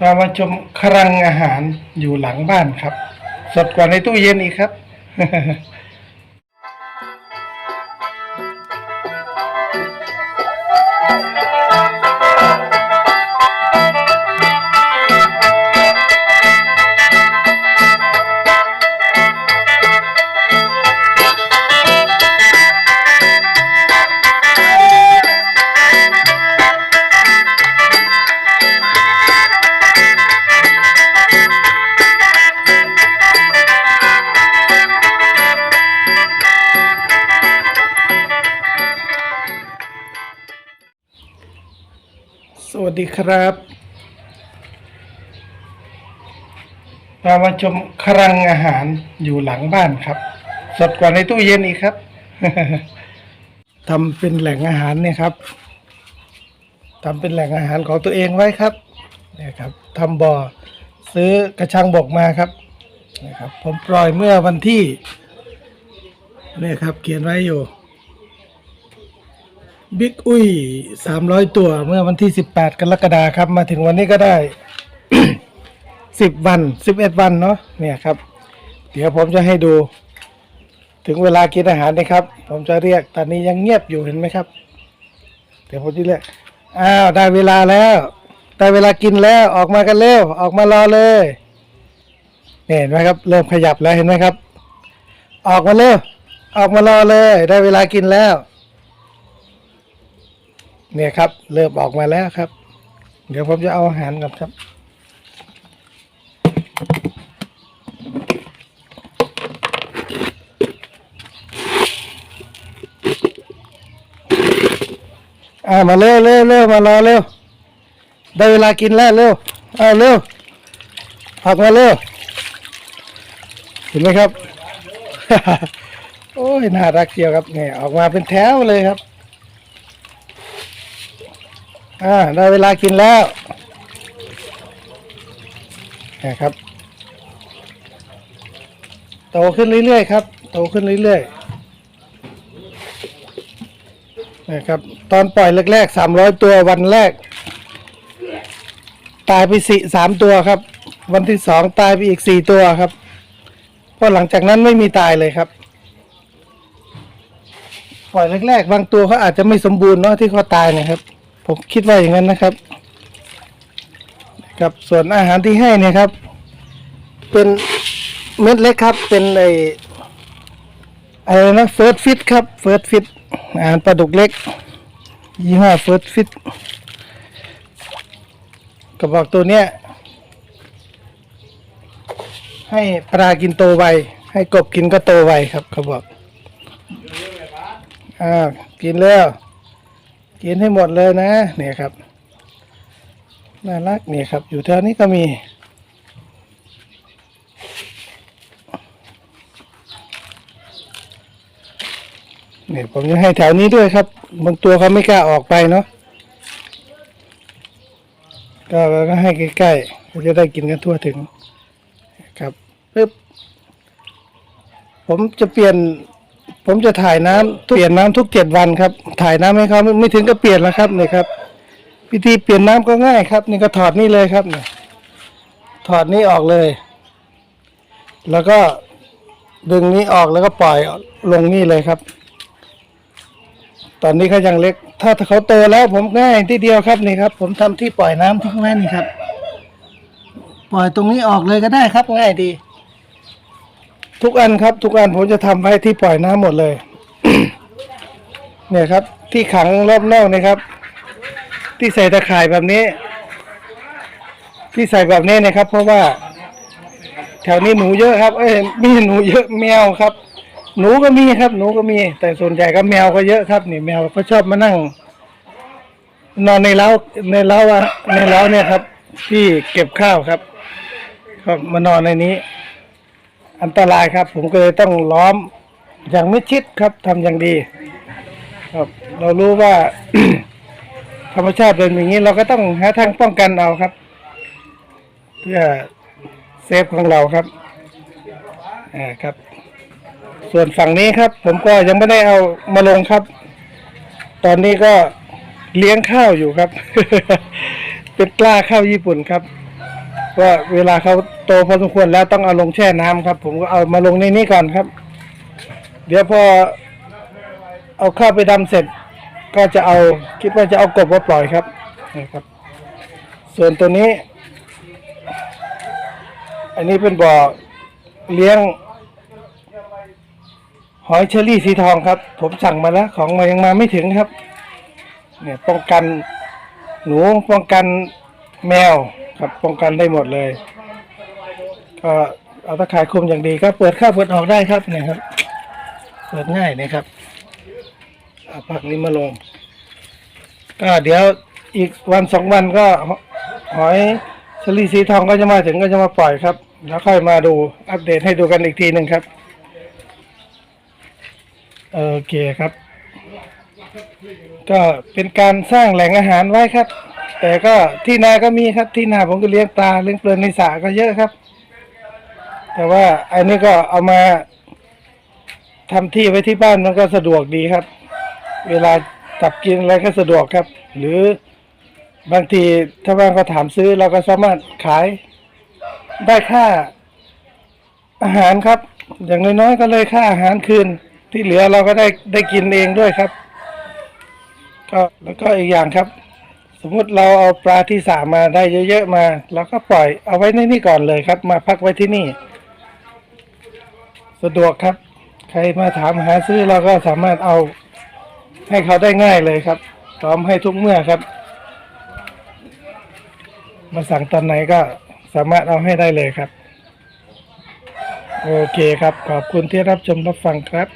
เรามาชมคลังอาหารอยู่หลังบ้านครับ สดกว่าในตู้เย็นอีกครับสวั ดีครับเรามาชมคลังอาหารอยู่หลังบ้านครับ สดกว่าในตู้เย็นอีกครับทำเป็นแหล่งอาหารเนี่ยครับทำเป็นแหล่งอาหารของตัวเองไว้ครับเนี่ยครับทำบ่อซื้อกระชังบกมาครับนะครับ ผมปล่อยเมื่อวันที่เนี่ยครับ เขียนไว้อยู่ บิ๊กอุ้ยสามร้อยตัวเมื่อวันที่สิบแปดกรกฎาครับ มาถึงวันนี้ก็ได้สิบวันสิบเอ็ดวันเนาะเนี่ยครับ เดี๋ยวผมจะให้ดู ถึงเวลากินอาหารนะครับ ผมจะเรียกตอนนี้ยังเงียบอยู่เห็นไหมครับ เดี๋ยวผมจะเรียกอ้าวได้เวลาแล้ว ได้เวลากินแล้วออกมากันเร็วออกมารอเลยเนี่ยเห็นไหมครับ เริ่มขยับแล้วเห็นไหมครับ ออกมาเร็วออกมารอเลย ได้เวลากินแล้ว เนี่ยครับ เริ่มออกมาแล้วครับ เดี๋ยวผมจะเอาอาหารก่อนครับ อ่ามาเร็วเร็วเร็วมารอเร็ว ได้เวลากินแล้วเร็วอ่าเร็วออกมาเร็ว เห็นไหมครับ โอ้ยน่ารักเชียวครับเนี่ยออกมาเป็นแถวเลยครับ อ่าได้เวลากินแล้วนะครับ โตขึ้นเรื่อยๆครับ โตขึ้นเรื่อยๆนะครับ ตอนปล่อยแรกๆสามร้อยตัววันแรก ตายไปสี่สามตัวครับ วันที่สองตายไปอีกสี่ตัวครับเพราะหลังจากนั้นไม่มีตายเลยครับปล่อยแรกๆบางตัวเขาอาจจะไม่สมบูรณ์เนาะที่เขาตายนะครับ ผมคิดว่าอย่างนั้นนะครับ ครับส่วนอาหารที่ให้เนี่ยครับ เป็นเม็ดเล็กครับ เป็นไออะไรนะเฟิร์สฟิตครับเฟิร์สฟิตอาหารปลาดุกเล็กยี่ห้อเฟิร์สฟิตกระบอกตัวเนี้ยให้ปลากินโตไวให้กบกินก็โตไวครับเขาบอก อ่า กินแล้ว กินให้หมดเลยนะ เนี่ยครับ น่ารักเนี่ยครับ อยู่แถวนี้ก็มีเนี่ยผมจะให้แถวนี้ด้วยครับบางตัวเขาไม่กล้าออกไปเนาะก็ก็ให้ใกล้ๆเขาจะได้กินกันทั่วถึงครับปึ๊บผมจะเปลี่ยน ผมจะถ่ายน้ำเปลี่ยนน้ำทุกเจ็ดวันครับ ถ่ายน้ำให้เขาไม่ไม่ถึงก็เปลี่ยนแล้วครับนี่ครับ วิธีเปลี่ยนน้ำก็ง่ายครับ นี่ก็ถอดนี่เลยครับนี่ถอดนี่ออกเลย แล้วก็ดึงนี้ออกแล้วก็ปล่อยลงนี่เลยครับ ตอนนี้เขายังเล็ก ถ้าเขาโตแล้วผมง่ายที่เดียวครับนี่ครับ ผมทำที่ปล่อยน้ำทิ้งไว้นี่ครับ ปล่อยตรงนี้ออกเลยก็ได้ครับง่ายดี ทุกอันครับ ทุกอันผมจะทำไว้ที่ปล่อยน้ำหมดเลย เนี่ยครับ ที่ขังรอบนอกนี่ครับ ที่ใส่ตะข่ายแบบนี้ ที่ใส่แบบนี้นะครับ เพราะว่า แถวนี้หนูเยอะครับ เอ้ยมีหนูเยอะแมวครับ หนูก็มีครับ หนูก็มี แต่ส่วนใหญ่ก็แมวก็เยอะครับนี่แมวก็ชอบมานั่ง นอนในเล้าในเล้าอะในเล้าเนี่ยครับ ที่เก็บข้าวครับ ครับมานอนในนี้ อันตรายครับ ผมก็เลยต้องล้อมอย่างไมิดชิดครับทำอย่างดี ครับ เรารู้ว่า ธรรมชาติเป็นอย่างนี้เราก็ต้องหาทางป้องกันเอาครับ เพื่อเซฟของเราครับอ่าครับ ส่วนฝั่งนี้ครับ ผมก็ยังไม่ได้เอามาลงครับ ตอนนี้ก็เลี้ยงข้าวอยู่ครับ เป็นกล้าข้าวญี่ปุ่นครับ ว่าเวลาเขาโตพอสมควรแล้วต้องเอาลงแช่น้ำครับ ผมก็เอามาลงในนี้ก่อนครับ เดี๋ยวพอเอาเข้าไปดำเสร็จ ก็จะเอาคิดว่าจะเอากบมาปล่อยครับนะครับ ส่วนตัวนี้ อันนี้เป็นบ่อเลี้ยง หอยเชอรี่สีทองครับ ผมสั่งมาแล้ว ของมายังมาไม่ถึงครับ เนี่ยป้องกันหนูป้องกัน แมวครับป้องกันได้หมดเลย ก็เอาตะข่ายคลุมอย่างดีก็เปิดเข้าเปิดออกได้ครับเนี่ยครับ เปิดง่ายนะครับเอาผักนี้มาลงก็เดี๋ยวอีกวันสองวันก็หอยเชอรี่สีทองก็จะมาถึงก็จะมาปล่อยครับ แล้วค่อยมาดูอัปเดตให้ดูกันอีกทีหนึ่งครับโอเคครับ ก็เป็นการสร้างแหล่งอาหารไว้ครับ แต่ก็ที่นาก็มีครับ ที่นาผมก็เลี้ยงปลาเลี้ยงเปลือนในสระก็เยอะครับ แต่ว่าอันนี้ก็เอามาทำที่ไว้ที่บ้านมันก็สะดวกดีครับ เวลาจับกินอะไรก็สะดวกครับ หรือบางทีถ้าว่างก็ถามซื้อเราก็สามารถขายได้ค่าอาหารครับ อย่างน้อยๆก็เลยค่าอาหารคืน ที่เหลือเราก็ได้ได้กินเองด้วยครับ ก็แล้วก็อีกอย่างครับ สมมุติเราเอาปลาที่สามาได้เยอะๆมาเราก็ปล่อยเอาไว้ในนี่ก่อนเลยครับ มาพักไว้ที่นี่ สะดวกครับ ใครมาถามหาซื้อเราก็สามารถเอาให้เขาได้ง่ายเลยครับพร้อมให้ทุกเมื่อครับ มาสั่งตอนไหนก็สามารถเอาให้ได้เลยครับ โอเคครับ ขอบคุณที่รับชมรับฟังครับ